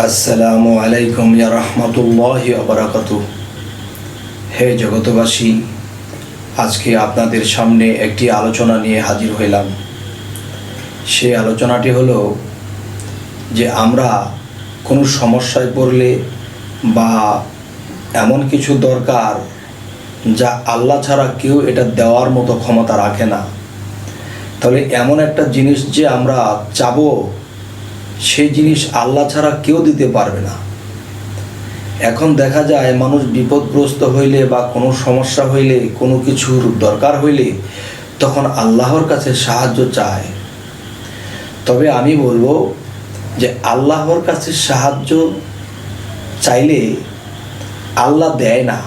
আসসালামু আলাইকুম ইয়া রহমতুল্লাহ আবরাকাত হে জগতবাসী আজকে আপনাদের সামনে একটি আলোচনা নিয়ে হাজির হইলাম। সেই আলোচনাটি হলো যে আমরা কোনো সমস্যায় পড়লে বা এমন কিছু দরকার যা আল্লাহ ছাড়া কেউ এটা দেওয়ার মতো ক্ষমতা রাখে না। তাহলে এমন একটা জিনিস যে আমরা চাবো সেই জিনিস আল্লাহ ছাড়া কেউ দিতে পারবে না। এখন দেখা যায় মানুষ বিপদগ্রস্ত হইলে বা কোনো সমস্যা হইলে, কোনো কিছুর দরকার হইলে তখন আল্লাহর কাছে সাহায্য চায়। তবে আমি বলব যে আল্লাহর কাছে সাহায্য চাইলে আল্লাহ দেয় না।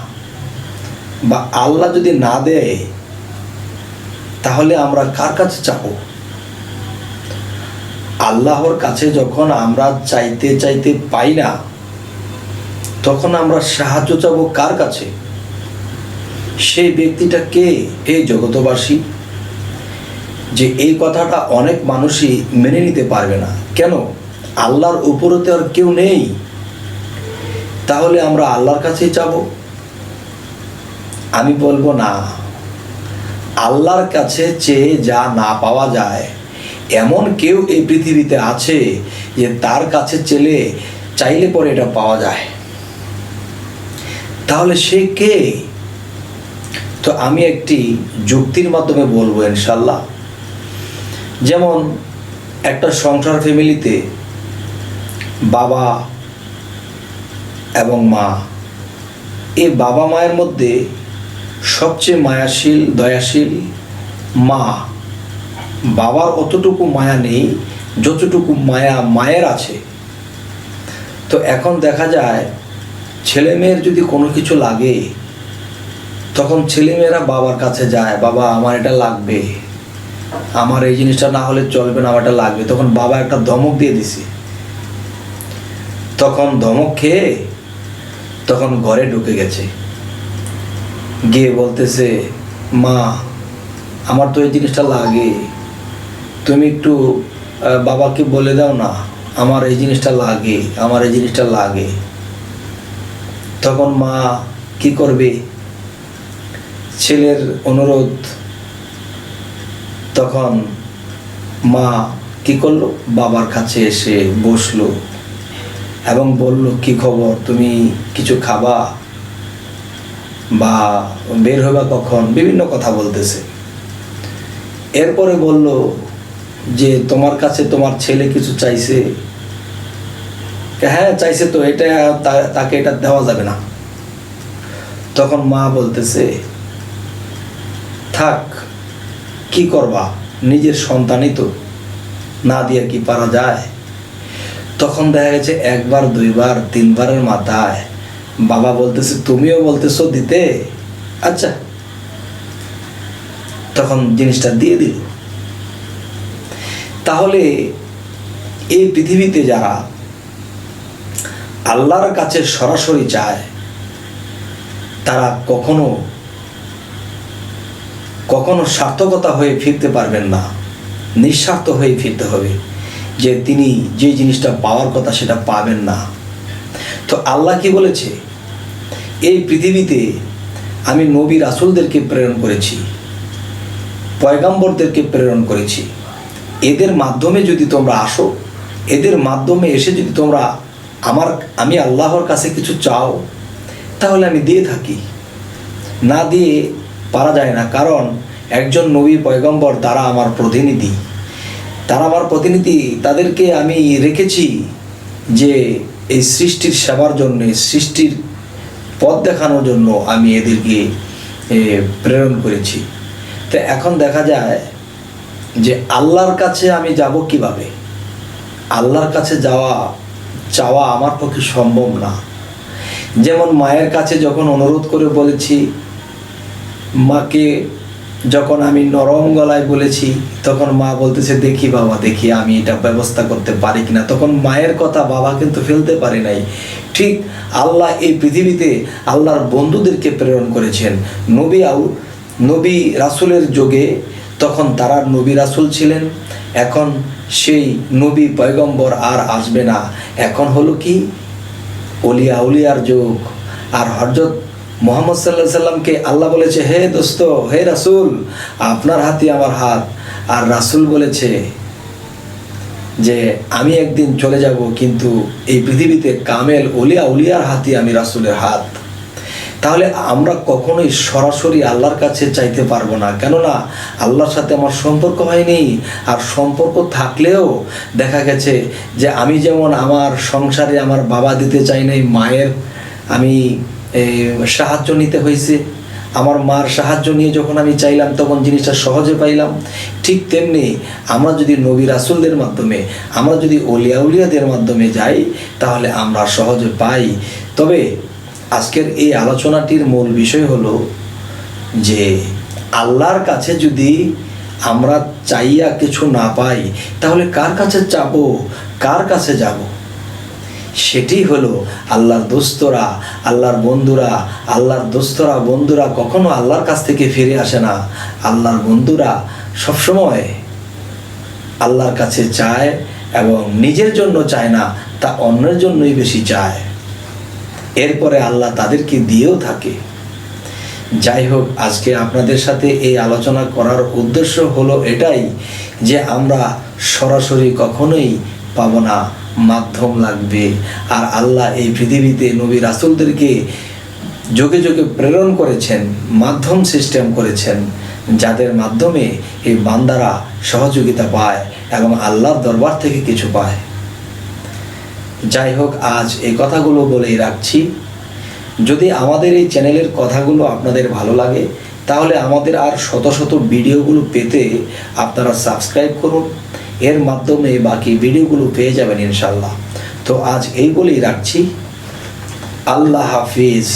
বা আল্লাহ যদি না দেয়, তাহলে আমরা কার কাছে চাবো আল্লাহর কাছে যখন আমরা চাইতে চাইতে পাই না, তখন আমরা সাহায্য চাবো কার কাছে? সেই ব্যক্তিটা কে? এই জগতবাসী যে এই কথাটা অনেক মানুষই মেনে নিতে পারবে না। কেন? আল্লাহর উপরে তো আর কেউ নেই। তাহলে আমরা আল্লাহর কাছেই যাব আমি বলব না। আল্লাহর কাছে চেয়ে যা না পাওয়া যায় এমন কেউ এই পৃথিবীতে আছে যে তার কাছে চেলে চাইলে পরে এটা পাওয়া যায়। তাহলে সে কে? তো আমি একটি যুক্তির মাধ্যমে বলব ইনশাল্লাহ যেমন একটা সংসার ফ্যামিলিতে বাবা এবং মা এই বাবা মায়ের মধ্যে সবচেয়ে মায়াশীল, দয়াশীল মা বাবার অতটুকু মায়া নেই, যতটুকু মায়া মায়ের আছে। তো এখন দেখা যায়, ছেলে মেয়ের যদি কোনো কিছু লাগে, তখন ছেলেমেয়েরা বাবার কাছে যায়, বাবা, আমার এটা লাগবে। আমার এই জিনিসটা না হলে চলবে না, আমার লাগবে। তখন বাবা একটা ধমক দিয়ে দিছে। তখন ধমক খেয়ে, তখন ঘরে ঢুকে গেছে। গিয়ে বলতেছে, মা, আমার তো এই জিনিসটা লাগে। তুমি একটু বাবাকে বলে দাও না, আমার এই জিনিসটা লাগে, আমার এই জিনিসটা লাগে। তখন মা কি করবে? ছেলের অনুরোধ। তখন মা কি করল? বাবার কাছে এসে বসল এবং বলল, কি খবর? তুমি কিছু খাবা? বা বের হবা কখন? বিভিন্ন কথা বলতেছে। এরপরে বলল যে তোমার কাছে তোমার ছেলে কিছু চাইছে। হ্যাঁ চাইছে তো, এটা তাকে এটা দেওয়া যাবে না। তখন মা বলতেছে, থাক, কি করবা? নিজের সন্তানই তো, না দিয়ে কি পারা যায়? তখন দেখা গেছে, একবার, দুইবার, তিনবারের মাথায় বাবা বলতেছে, তুমিও বলতেছো দিতে? আচ্ছা। তখন জিনিসটা দিয়ে দিল। তাহলে এই পৃথিবীতে যারা আল্লাহর কাছে সরাসরি চায় তারা কখনো কখনো সার্থকতা হয়ে ফিরতে পারবেন না, নিঃস্বার্থ হয়ে ফিরতে হবে যে তিনি যে জিনিসটা পাওয়ার কথা সেটা পাবেন না। তো আল্লাহ কি বলেছে? এই পৃথিবীতে আমি নবী রাসুলদেরকে প্রেরণ করেছি, পয়গাম্বরদেরকে প্রেরণ করেছি। এদের মাধ্যমে যদি তোমরা আসো, এদের মাধ্যমে এসে যদি তোমরা আমার, আমি আল্লাহর কাছে কিছু চাও, তাহলে আমি দিয়ে থাকি। না দিয়ে পারা যায় না, কারণ একজন নবী পয়গম্বর তারা আমার প্রতিনিধি। তারা আমার প্রতিনিধি, তাদেরকে আমি রেখেছি যে এই সৃষ্টির সেবার জন্য সৃষ্টির পথ দেখানোর জন্য আমি এদেরকে প্রেরণ করেছি। তো এখন দেখা যায় যে আল্লাহর কাছে আমি যাব কীভাবে? আল্লাহর কাছে যাওয়া, চাওয়া আমার পক্ষে সম্ভব না। যেমন মায়ের কাছে যখন অনুরোধ করে বলেছি, মাকে যখন আমি নরম গলায় বলেছি, তখন মা বলতেছে, দেখি বাবা, দেখি, আমি এটা ব্যবস্থা করতে পারি কিনা? তখন মায়ের কথা বাবা কিন্তু ফেলতে পারে নাই। ঠিক আল্লাহ এই পৃথিবীতে আল্লাহর বন্ধুদেরকে প্রেরণ করেছেন। নবী আউ, নবী রাসুলের যোগে তখন তারা নবী রাসুল ছিলেন। এখন সেই নবী পয়গম্বর আর আসবে না। এখন হলো কি? অলিয়া উলিয়ার যুগ। আর হরজত মোহাম্মদ সাল্লাহ সাল্লামকে আল্লাহ বলেছে, হে দোস্ত, হে রাসুল, আপনার হাতে আমার হাত। আর রাসুল বলেছে যে, আমি একদিন চলে যাব, কিন্তু এই পৃথিবীতে কামেল অলিয়া উলিয়ার হাতে আমি রাসুলের হাত। তাহলে আমরা কখনোই সরাসরি আল্লাহর কাছে চাইতে পারব না। কেননা আল্লাহর সাথে আমার সম্পর্ক হয়নি, আর সম্পর্ক থাকলেও দেখা গেছে যে আমি যেমন আমার সংসারে আমার বাবা দিতে চাই নাই, মায়ের আমি সাহায্য নিতে হয়েছে। আমার মার সাহায্য নিয়ে যখন আমি চাইলাম তখন জিনিসটা সহজে পাইলাম। ঠিক তেমনি আমরা যদি নবী রাসুলদের মাধ্যমে, আমরা যদি অলিয়া উলিয়াদের মাধ্যমে যাই, তাহলে আমরা সহজে পাই। তবে আজকের এই আলোচনাটির মূল বিষয় হলো যে আল্লাহর কাছে যদি আমরা চাইয়া কিছু না পাই, তাহলে কার কাছে চাবো, কার কাছে যাব? সেটি হলো আল্লাহর দোস্তরা, আল্লাহর বন্ধুরা, আল্লাহর দোস্তরা, বন্ধুরা কখনো আল্লাহর কাছ থেকে ফিরে আসে না। আল্লাহর বন্ধুরা সবসময় আল্লাহর কাছে চায় এবং নিজের জন্য চায় না, তা অন্যের জন্যই বেশি চায়। এরপরে আল্লাহ তাদেরকে দিয়েও থাকে। যাই হোক আজকে আপনাদের সাথে এই আলোচনা করার উদ্দেশ্য হলো এটাই যে আমরা সরাসরি কখনোই পাব না, মাধ্যম লাগবে। আর আল্লাহ এই পৃথিবীতে নবী রাসুলদেরকে যোগে যোগে প্রেরণ করেছেন, মাধ্যম সিস্টেম করেছেন, যাদের মাধ্যমে এই বান্দারা সহযোগিতা পায় এবং আল্লাহর দরবার থেকে কিছু পায়। যাই হোক আজ এই কথাগুলো বলেই রাখছি। যদি আমাদের এই চ্যানেলের কথাগুলো আপনাদের ভালো লাগে, তাহলে আমাদের আর শত শত ভিডিওগুলো পেতে আপনারা সাবস্ক্রাইব করুন। এর মাধ্যমে বাকি ভিডিওগুলো পেয়ে যাবেন ইনশাল্লাহ। তো আজ এই বলেই রাখছি। আল্লাহ হাফিজ।